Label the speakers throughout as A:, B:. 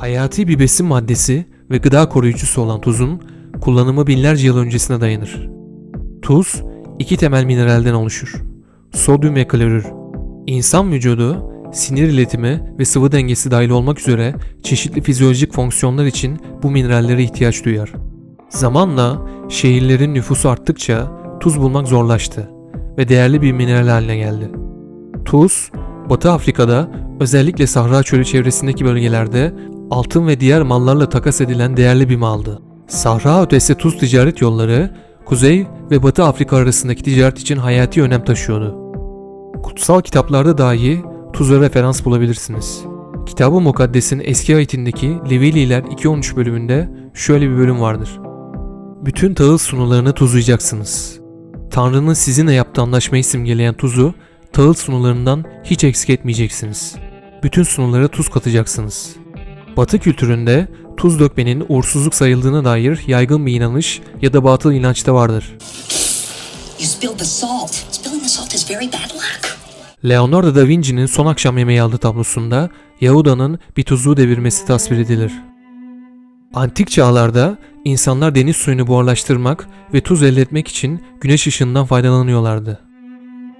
A: Hayati bir besin maddesi ve gıda koruyucusu olan tuzun kullanımı binlerce yıl öncesine dayanır. Tuz iki temel mineralden oluşur. Sodyum ve klorür. İnsan vücudu sinir iletimi ve sıvı dengesi dahil olmak üzere çeşitli fizyolojik fonksiyonlar için bu minerallere ihtiyaç duyar. Zamanla şehirlerin nüfusu arttıkça tuz bulmak zorlaştı ve değerli bir mineral haline geldi. Tuz, Batı Afrika'da özellikle Sahra Çölü çevresindeki bölgelerde altın ve diğer mallarla takas edilen değerli bir maldı. Sahra ötesi tuz ticaret yolları Kuzey ve Batı Afrika arasındaki ticaret için hayati önem taşıyordu. Kutsal kitaplarda dahi tuza referans bulabilirsiniz. Kitab-ı Mukaddes'in eski ayetindeki Levililer 2.13 bölümünde şöyle bir bölüm vardır. Bütün tahıl sunularını tuzlayacaksınız. Tanrı'nın sizinle yaptığı anlaşmayı simgeleyen tuzu tahıl sunularından hiç eksik etmeyeceksiniz. Bütün sunulara tuz katacaksınız. Batı kültüründe tuz dökmenin uğursuzluk sayıldığına dair yaygın bir inanış ya da batıl inançta vardır. Leonardo da Vinci'nin Son Akşam Yemeği adlı tablosunda Yahuda'nın bir tuzluğu devirmesi tasvir edilir. Antik çağlarda insanlar deniz suyunu buharlaştırmak ve tuz elde etmek için güneş ışığından faydalanıyorlardı.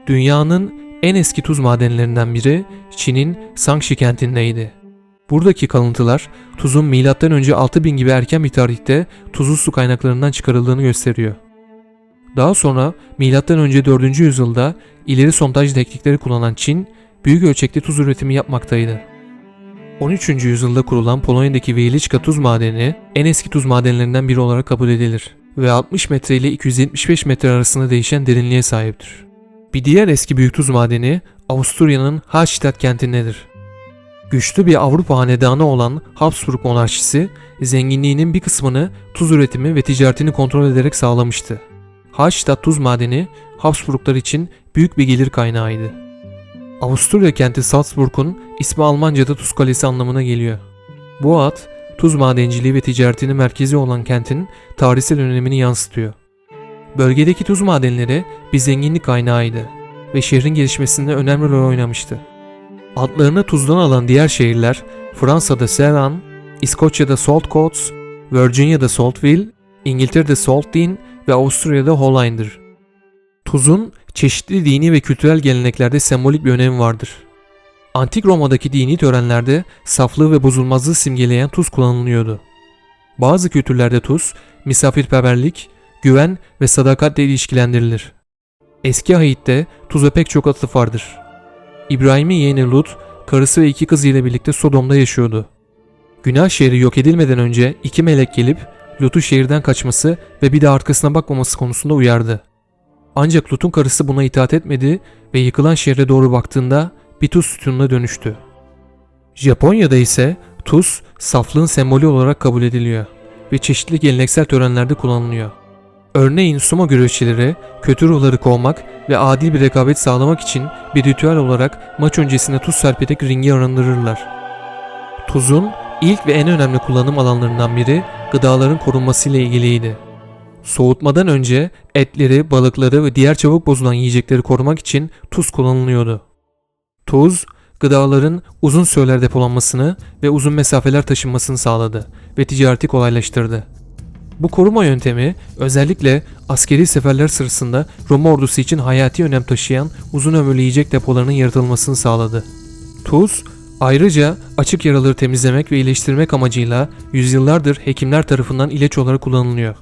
A: Dünyanın en eski tuz madenlerinden biri Çin'in Sangxi kentindeydi. Buradaki kalıntılar tuzun M.Ö. 6000 gibi erken bir tarihte tuzlu su kaynaklarından çıkarıldığını gösteriyor. Daha sonra M.Ö. 4. yüzyılda ileri sondaj teknikleri kullanan Çin, büyük ölçekli tuz üretimi yapmaktaydı. 13. yüzyılda kurulan Polonya'daki Wieliczka tuz madeni en eski tuz madenlerinden biri olarak kabul edilir ve 60 metre ile 275 metre arasında değişen derinliğe sahiptir. Bir diğer eski büyük tuz madeni Avusturya'nın Hallstatt kentindedir. Güçlü bir Avrupa hanedanı olan Habsburg monarşisi zenginliğinin bir kısmını tuz üretimi ve ticaretini kontrol ederek sağlamıştı. Hallstatt tuz madeni Habsburglar için büyük bir gelir kaynağıydı. Avusturya kenti Salzburg'un ismi Almanca'da tuz kalesi anlamına geliyor. Bu ad, tuz madenciliği ve ticaretinin merkezi olan kentin tarihsel önemini yansıtıyor. Bölgedeki tuz madenleri bir zenginlik kaynağıydı ve şehrin gelişmesinde önemli rol oynamıştı. Adlarını tuzdan alan diğer şehirler Fransa'da Ceylon, İskoçya'da Saltcoats, Virginia'da Saltville, İngiltere'de Saltdean ve Avusturya'da Holline'dir. Tuzun çeşitli dini ve kültürel geleneklerde sembolik bir önemi vardır. Antik Roma'daki dini törenlerde saflığı ve bozulmazlığı simgeleyen tuz kullanılıyordu. Bazı kültürlerde tuz, misafirperverlik, güven ve sadakatle ilişkilendirilir. Eski Hait'te tuza pek çok atıf vardır. İbrahim'in yeğeni Lut, karısı ve iki kızı ile birlikte Sodom'da yaşıyordu. Günah şehri yok edilmeden önce iki melek gelip Lut'u şehirden kaçması ve bir de arkasına bakmaması konusunda uyardı. Ancak Lut'un karısı buna itaat etmedi ve yıkılan şehre doğru baktığında bir tuz sütununa dönüştü. Japonya'da ise tuz saflığın sembolü olarak kabul ediliyor ve çeşitli geleneksel törenlerde kullanılıyor. Örneğin sumo güreşçileri kötü ruhları kovmak ve adil bir rekabet sağlamak için bir ritüel olarak maç öncesinde tuz serperek ringi arındırırlar. Tuzun ilk ve en önemli kullanım alanlarından biri gıdaların korunması ile ilgiliydi. Soğutmadan önce etleri, balıkları ve diğer çabuk bozulan yiyecekleri korumak için tuz kullanılıyordu. Tuz, gıdaların uzun süreler depolanmasını ve uzun mesafeler taşınmasını sağladı ve ticareti kolaylaştırdı. Bu koruma yöntemi özellikle askeri seferler sırasında Roma ordusu için hayati önem taşıyan uzun ömürlü yiyecek depolarının yaratılmasını sağladı. Tuz, ayrıca açık yaraları temizlemek ve iyileştirmek amacıyla yüzyıllardır hekimler tarafından ilaç olarak kullanılıyor.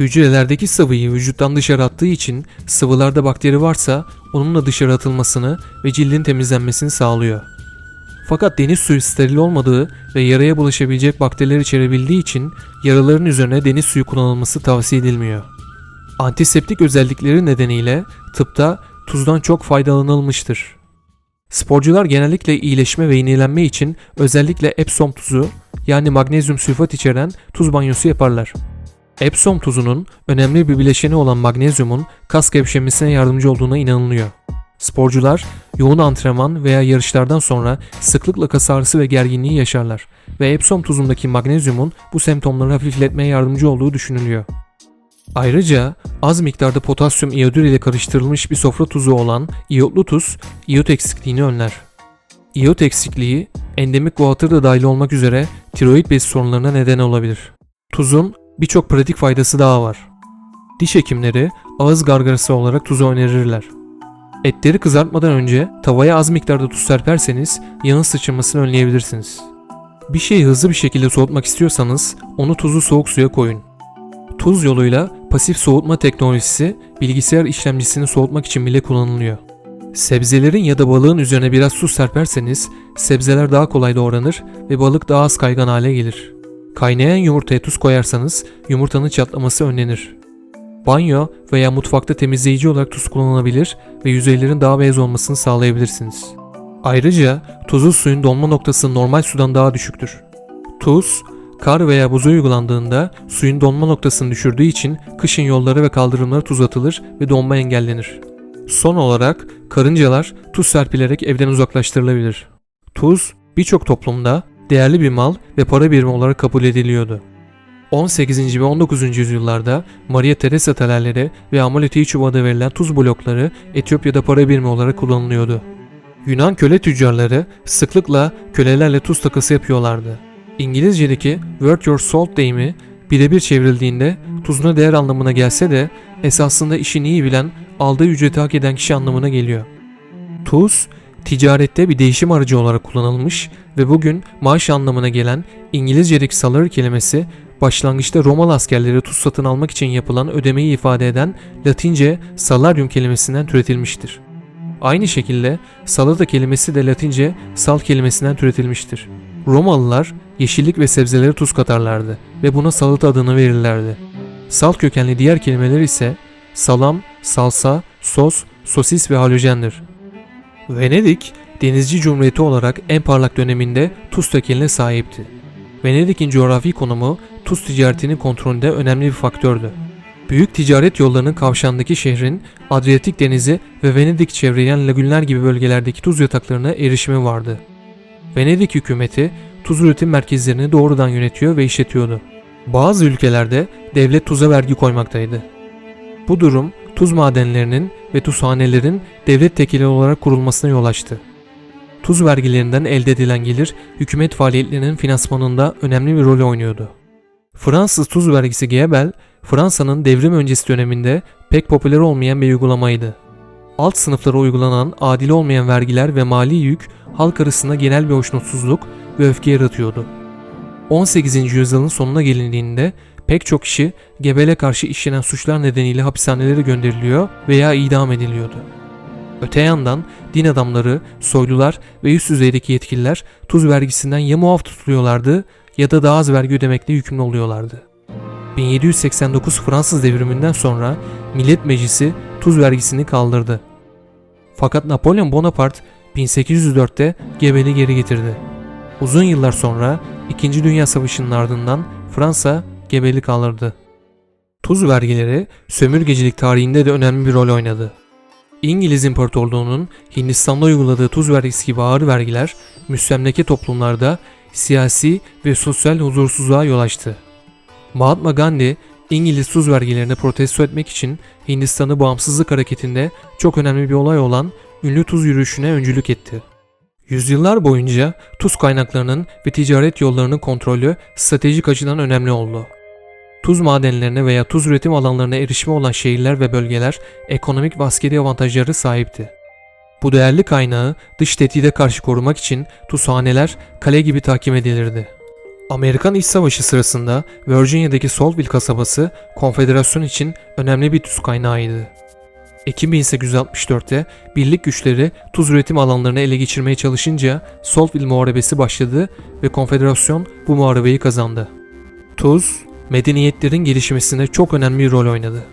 A: Hücrelerdeki sıvıyı vücuttan dışarı attığı için sıvılarda bakteri varsa onunla dışarı atılmasını ve cildin temizlenmesini sağlıyor. Fakat deniz suyu steril olmadığı ve yaraya bulaşabilecek bakteriler içerebildiği için yaraların üzerine deniz suyu kullanılması tavsiye edilmiyor. Antiseptik özellikleri nedeniyle tıpta tuzdan çok faydalanılmıştır. Sporcular genellikle iyileşme ve yenilenme için özellikle Epsom tuzu yani magnezyum sülfat içeren tuz banyosu yaparlar. Epsom tuzunun önemli bir bileşeni olan magnezyumun kas gevşemesine yardımcı olduğuna inanılıyor. Sporcular yoğun antrenman veya yarışlardan sonra sıklıkla kas ağrısı ve gerginliği yaşarlar ve Epsom tuzundaki magnezyumun bu semptomları hafifletmeye yardımcı olduğu düşünülüyor. Ayrıca az miktarda potasyum iyodür ile karıştırılmış bir sofra tuzu olan iyotlu tuz, iyot eksikliğini önler. İyot eksikliği, endemik guatr da dahil olmak üzere tiroid bezi sorunlarına neden olabilir. Tuzun birçok pratik faydası daha var. Diş hekimleri ağız gargarası olarak tuzu önerirler. Etleri kızartmadan önce tavaya az miktarda tuz serperseniz yağın sıçramasını önleyebilirsiniz. Bir şeyi hızlı bir şekilde soğutmak istiyorsanız onu tuzlu soğuk suya koyun. Tuz yoluyla pasif soğutma teknolojisi bilgisayar işlemcisini soğutmak için bile kullanılıyor. Sebzelerin ya da balığın üzerine biraz su serperseniz sebzeler daha kolay doğranır ve balık daha az kaygan hale gelir. Kaynayan yumurtaya tuz koyarsanız yumurtanın çatlaması önlenir. Banyo veya mutfakta temizleyici olarak tuz kullanılabilir ve yüzeylerin daha beyaz olmasını sağlayabilirsiniz. Ayrıca tuzlu suyun donma noktası normal sudan daha düşüktür. Tuz, kar veya buza uygulandığında suyun donma noktasını düşürdüğü için kışın yollara ve kaldırımlara tuz atılır ve donma engellenir. Son olarak karıncalar tuz serpilerek evden uzaklaştırılabilir. Tuz birçok toplumda değerli bir mal ve para birimi olarak kabul ediliyordu. 18. ve 19. yüzyıllarda Maria Teresa talerleri ve amuleti çubuğu verilen tuz blokları Etiyopya'da para birimi olarak kullanılıyordu. Yunan köle tüccarları sıklıkla kölelerle tuz takası yapıyorlardı. İngilizce'deki work your salt deyimi birebir çevrildiğinde tuzuna değer anlamına gelse de esasında işini iyi bilen, aldığı ücreti hak eden kişi anlamına geliyor. Tuz, ticarette bir değişim aracı olarak kullanılmış ve bugün maaş anlamına gelen İngilizce'deki salary kelimesi başlangıçta Romalı askerleri tuz satın almak için yapılan ödemeyi ifade eden Latince salarium kelimesinden türetilmiştir. Aynı şekilde salata kelimesi de Latince sal kelimesinden türetilmiştir. Romalılar yeşillik ve sebzelere tuz katarlardı ve buna salata adını verirlerdi. Salt kökenli diğer kelimeler ise salam, salsa, sos, sosis ve halojendir. Venedik, denizci cumhuriyeti olarak en parlak döneminde tuz tekeline sahipti. Venedik'in coğrafi konumu tuz ticaretinin kontrolünde önemli bir faktördü. Büyük ticaret yollarının kavşağındaki şehrin Adriyatik Denizi ve Venedik çevreyen lagünler gibi bölgelerdeki tuz yataklarına erişimi vardı. Venedik hükümeti tuz üretim merkezlerini doğrudan yönetiyor ve işletiyordu. Bazı ülkelerde devlet tuza vergi koymaktaydı. Bu durum tuz madenlerinin ve tuzhanelerin devlet tekeli olarak kurulmasına yol açtı. Tuz vergilerinden elde edilen gelir hükümet faaliyetlerinin finansmanında önemli bir rol oynuyordu. Fransız tuz vergisi Gebel, Fransa'nın devrim öncesi döneminde pek popüler olmayan bir uygulamaydı. Alt sınıflara uygulanan adil olmayan vergiler ve mali yük halk arasında genel bir hoşnutsuzluk ve öfke yaratıyordu. 18. yüzyılın sonuna gelindiğinde pek çok kişi Gebel'e karşı işlenen suçlar nedeniyle hapishanelere gönderiliyor veya idam ediliyordu. Öte yandan din adamları, soylular ve üst düzeydeki yetkililer tuz vergisinden ya muaf tutuluyorlardı ya da daha az vergi ödemekle yükümlü oluyorlardı. 1789 Fransız devriminden sonra Millet Meclisi tuz vergisini kaldırdı. Fakat Napolyon Bonaparte 1804'te Gebel'i geri getirdi. Uzun yıllar sonra 2. Dünya Savaşı'nın ardından Fransa Gebel'i kaldırdı. Tuz vergileri sömürgecilik tarihinde de önemli bir rol oynadı. İngiliz İmparatorluğu'nun Hindistan'da uyguladığı tuz vergisi gibi ağır vergiler müstemleke toplumlarda siyasi ve sosyal huzursuzluğa yol açtı. Mahatma Gandhi İngiliz tuz vergilerini protesto etmek için Hindistan'ı bağımsızlık hareketinde çok önemli bir olay olan ünlü tuz yürüyüşüne öncülük etti. Yüzyıllar boyunca tuz kaynaklarının ve ticaret yollarının kontrolü stratejik açıdan önemli oldu. Tuz madenlerine veya tuz üretim alanlarına erişimi olan şehirler ve bölgeler ekonomik ve askeri avantajları sahipti. Bu değerli kaynağı dış tehdide karşı korumak için tuzhaneler kale gibi tahkim edilirdi. Amerikan İç Savaşı sırasında Virginia'daki Saltville kasabası konfederasyon için önemli bir tuz kaynağıydı. Ekim 1864'te birlik güçleri tuz üretim alanlarını ele geçirmeye çalışınca Saltville Muharebesi başladı ve konfederasyon bu muharebeyi kazandı. Tuz, medeniyetlerin gelişmesinde çok önemli bir rol oynadı.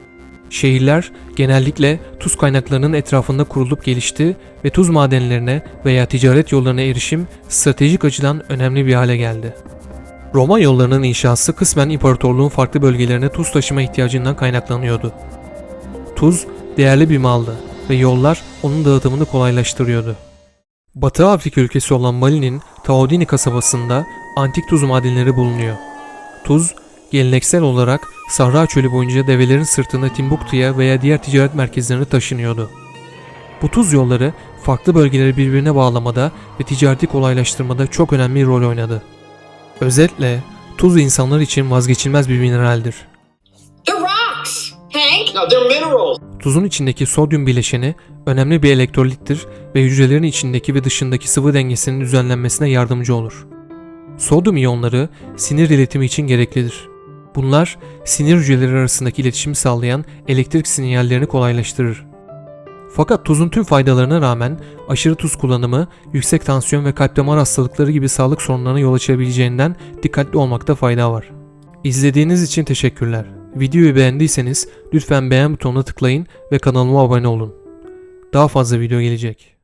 A: Şehirler genellikle tuz kaynaklarının etrafında kurulup gelişti ve tuz madenlerine veya ticaret yollarına erişim stratejik açıdan önemli bir hale geldi. Roma yollarının inşası kısmen imparatorluğun farklı bölgelerine tuz taşıma ihtiyacından kaynaklanıyordu. Tuz değerli bir maldı ve yollar onun dağıtımını kolaylaştırıyordu. Batı Afrika ülkesi olan Mali'nin Taodini kasabasında antik tuz madenleri bulunuyor. Tuz, geleneksel olarak Sahra Çölü boyunca develerin sırtında Timbuktu'ya veya diğer ticaret merkezlerine taşınıyordu. Bu tuz yolları farklı bölgeleri birbirine bağlamada ve ticareti kolaylaştırmada çok önemli bir rol oynadı. Özetle tuz insanlar için vazgeçilmez bir mineraldir. Tuzun içindeki sodyum bileşeni önemli bir elektrolittir ve hücrelerin içindeki ve dışındaki sıvı dengesinin düzenlenmesine yardımcı olur. Sodyum iyonları sinir iletimi için gereklidir. Bunlar sinir hücreleri arasındaki iletişimi sağlayan elektrik sinyallerini kolaylaştırır. Fakat tuzun tüm faydalarına rağmen aşırı tuz kullanımı yüksek tansiyon ve kalp damar hastalıkları gibi sağlık sorunlarına yol açabileceğinden dikkatli olmakta fayda var. İzlediğiniz için teşekkürler. Videoyu beğendiyseniz lütfen beğen butonuna tıklayın ve kanalıma abone olun. Daha fazla video gelecek.